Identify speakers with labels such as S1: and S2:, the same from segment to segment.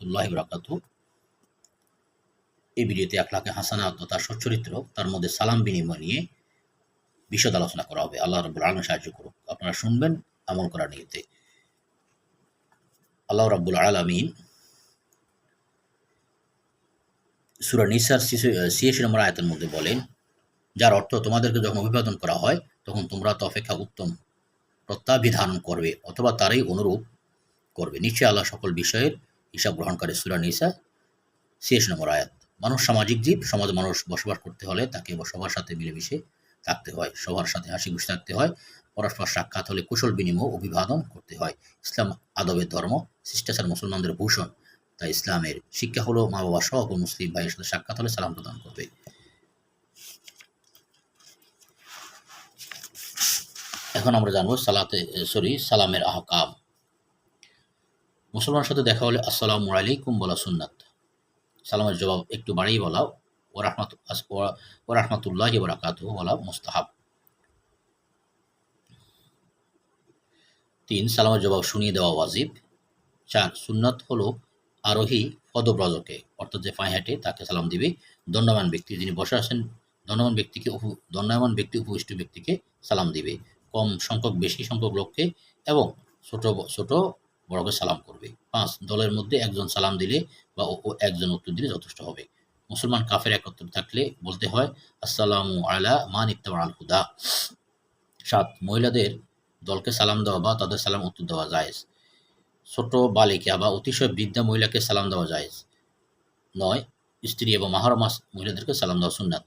S1: রহমতুল্লাহ বরাকাত এই ভিডিওতে একলাকে হাসানাত ও সচ্চরিত্র, তার মধ্যে সালাম বিনিময় নিয়ে বিশদ আলোচনা করা হবে। আল্লাহ রব্বুল সাহায্য করুক। আপনারা শুনবেন আমল করার নিয়তে। আল্লাহ রাব্বুল আলমিন সুরা নিসার ছিয়াশি নম্বর আয়তের মধ্যে বলেন, যার অর্থ তোমাদেরকে যখন অভিবাদন করা হয়, তখন তোমরা তো অপেক্ষা উত্তম প্রত্যাবিধান করবে অথবা তারই অনুরূপ করবে। নিশ্চয় আল্লাহ সকল বিষয়ের হিসাব গ্রহণ করে সুরা নিসা, শেষ নম্বর আয়াত। মানুষ সামাজিক জীব, সমাজে মানুষ বসবাস করতে হলে তাকে সবার সাথে মিলেমিশে থাকতে হয়, সবার সাথে হাসি খুশি থাকতে হয়, পরস্পর সাক্ষাৎ হলে কুশল বিনিময় অভিবাদন করতে হয়। ইসলাম আদবের ধর্ম, শিষ্টাচার মুসলমানদের ভূষণ, তাই ইসলামের শিক্ষা হলো মা বাবা সহ মুসলিম ভাইয়ের সাথে সাক্ষাৎ হলে সালাম প্রদান করবে। এখন আমরা জানব সালাতে সরি, সালামের আহকাম। মুসলমানের সাথে দেখা হলে, আসসালামু আলাইকুম বলা সুন্নাত। সালামের জবাব একটু বাড়িয়ে বলা ও রাহমাত ও রাহমাতুল্লাহ বরাকাত বলা মুস্তাহাব। তিন, সালামের জবাব শুনিয়ে দেওয়া ওয়াজিব। চার, সুন্নাত হলো আরোহী পদব্রজকে অর্থাৎ যে পায়ে হাঁটে তাকে সালাম দিবে। দণ্ডমান ব্যক্তি যিনি বসে আছেন দণ্ডমান ব্যক্তিকে দণ্ডমান ব্যক্তি, উপবিষ্ট ব্যক্তিকে সালাম দিবে। কম সংখ্যক, বেশি সংখ্যক লোককে এবং ছোট ছোট বড়কে সালাম করবে। পাঁচ, দলের মধ্যে একজন সালাম দিলে বা একজন উত্তর দিলে যথেষ্ট হবে। মুসলমান কাফের একত্র থাকলে বলতে হয়, আসসালামু আলা মান ইত্তাবা আল হুদা। সাত, মহিলাদের দলকে সালাম দেওয়া বা তাদের সালাম উত্তর দেওয়া যায় ছোট বালিকা বা অতিশয় বৃদ্ধা মহিলাকে সালাম দেওয়া যায় নয়, স্ত্রী এবং মাহারমাস মহিলাদেরকে সালাম দেওয়া সুন্নাত।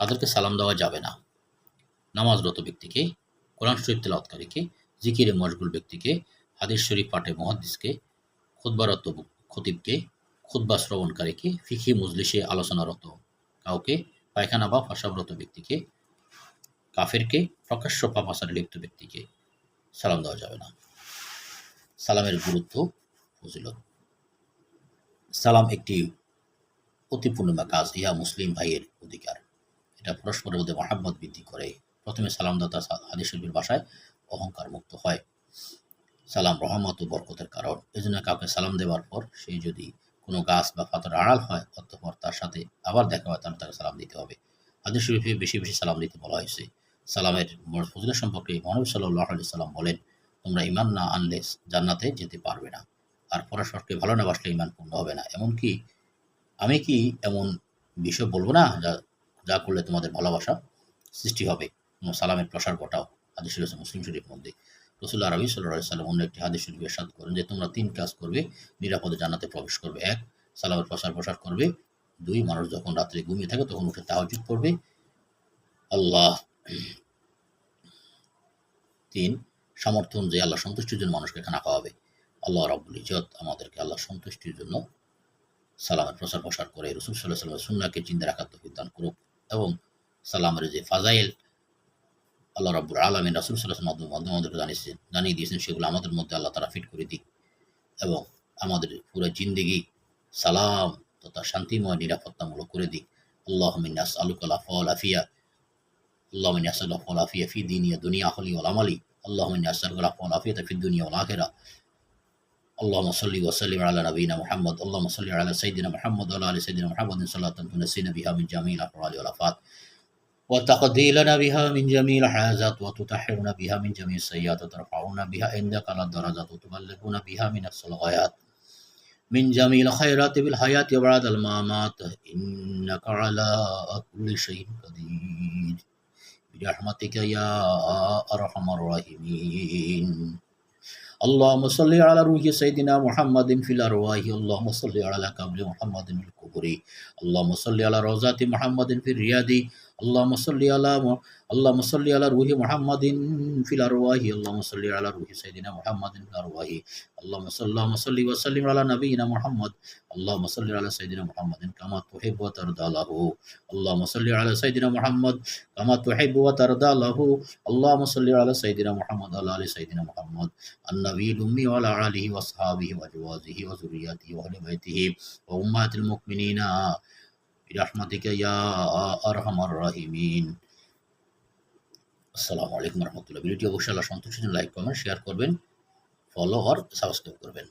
S1: কাদেরকে সালাম দেওয়া যাবে না। নামাজরত ব্যক্তিকে, কোরআন শরীফ তেলাওয়াতকারীকে জিকিরে মশগুল ব্যক্তিকে হাদিস শরীফ পাঠে মহাদিসকে খুদ্বারত খতিবকে খুদ্া শ্রবণকারীকে ফিখি মজলিসে আলোচনারত কাউকে, পায়খানা বা ফাঁসাবরত ব্যক্তিকে, কাফেরকে, প্রকাশ্য পাপাসারে লিপ্ত ব্যক্তিকে সালাম দেওয়া যাবে না। সালামের গুরুত্ব, ফজিলত। সালাম একটি অতি পূর্ণিমা কাজ ইহা মুসলিম ভাইয়ের অধিকার। এটা পরস্পরের মধ্যে মহাব্বত বৃদ্ধি করে। প্রথমে সালামদাতা হাদিস শরীফের বাসায় অহংকার মুক্ত হয়। সালাম, রহমত ও বরকতের কারণ। এজন্য কাউকে সালাম দেওয়ার পর সে যদি কোনো গাছ বা পাথর আড়াল হয়, অতঃপর তার সাথে আবার দেখা হয়, তাহলে তাকে সালাম দিতে হবে। হাদিস শরীফে বেশি বেশি সালাম দিতে বলা হয়েছে। সালামের ফজিলের সম্পর্কে মহানবী সাল্লাহ আলি সাল্লাম বলেন, তোমরা ইমান না আনলে জান্নাতে যেতে পারবে না। আর পরস্পরকে ভালো না বাসলে ইমান পূর্ণ হবে না। এমনকি আমি কি এমন বিষয় বলব না যা যা করলে তোমাদের ভালোবাসা সৃষ্টি হবে? সালামের প্রসার ঘটাও। শরীফ মুসলিম শরীফ মধ্যে। রসুল্লাহ রবি সাল্লাহ সাল্লাম অন্য একটি হাদিস শরীফের সাথ করেন যে, তোমরা তিন কাজ করবে, নিরাপদে জান্নাতে প্রবেশ করবে। এক সালামের প্রসার প্রসার করবে। দুই, মানুষ যখন রাত্রে ঘুমিয়ে থাকে, তখন উঠে তাহাজুদ করবে। আল্লাহ তিন সমর্থন যে আল্লাহ সন্তুষ্টির জন্য মানুষকে খানা খাওয়াবে। আল্লাহ রব্বুল ইজত আমাদেরকে আল্লাহ সন্তুষ্টির জন্য সালামের প্রসার প্রসার করে। রসুল সাল্লাহ সাল্লাম সুন্নাকে চিন্তা রাখার তফিক দান করুক এবং সালামের যে ফাজাইল আল্লাহ রব্বুর আলমিন রাসুল সাল্লাহ মাধ্যমে মাধ্যমে আমাদেরকে জানিয়েছেন জানিয়ে দিয়েছেন সেগুলো আমাদের মধ্যে আল্লাহ তারা ফিট করে দিক এবং আমাদের পুরো জিন্দিগি সালাম তথা শান্তিময় নিরাপত্তামূলক করে দিক আল্লাহ মিনাস আলুকাল্লা ফল আফিয়া আল্লাহ মিনাস আল্লাহ ফল আফিয়া ফি দিনিয়া দুনিয়া হলি ওল আমালি اللهم اني اسالك العفو والعافيه في الدنيا والاخره اللهم صل وسلم على نبينا محمد اللهم صل على سيدنا محمد وعلى ال سيدنا محمد صلاه تنسينا بها من جميع الافعال والافات وتقضي لنا بها من جميع الحاجات وتطهرنا بها من جميع السيئات وترفعنا بها عندك على الدرجات وتبلغنا بها من الصلوات من جميع الخيرات بالحياة وبعد الممات إنك على كل شيء قدير. برحمتك يا أرحم الراحمين. اللهم صل على روح سيدنا محمد في الأرواح اللهم صل على قبر محمد في القبور اللهم صل على روزات محمد في الرياض اللهم صل على اللهم صل على روح محمد في الأرواح اللهم صل على روح سيدنا محمد في الأرواح اللهم صل اللهم صل وسلم على نبينا محمد اللهم صل على سيدنا محمد كما تحب وترضى له اللهم صل على سيدنا محمد كما تحب وترضى له اللهم صل على سيدنا محمد وعلى آل سيدنا محمد النبي الأمي وعلى آله وأصحابه وأزواجه وذرياته وأهل بيته وأمهات المؤمنين برحمتك يا أرحم الراحمين আসসালামু আলাইকুম রহমতুল্লাহ ভিডিওটি অবশ্যই আল্লাহ সন্তুষ্টির জন্য লাইক করবেন শেয়ার করবেন ফলো আর সাবস্ক্রাইব করবেন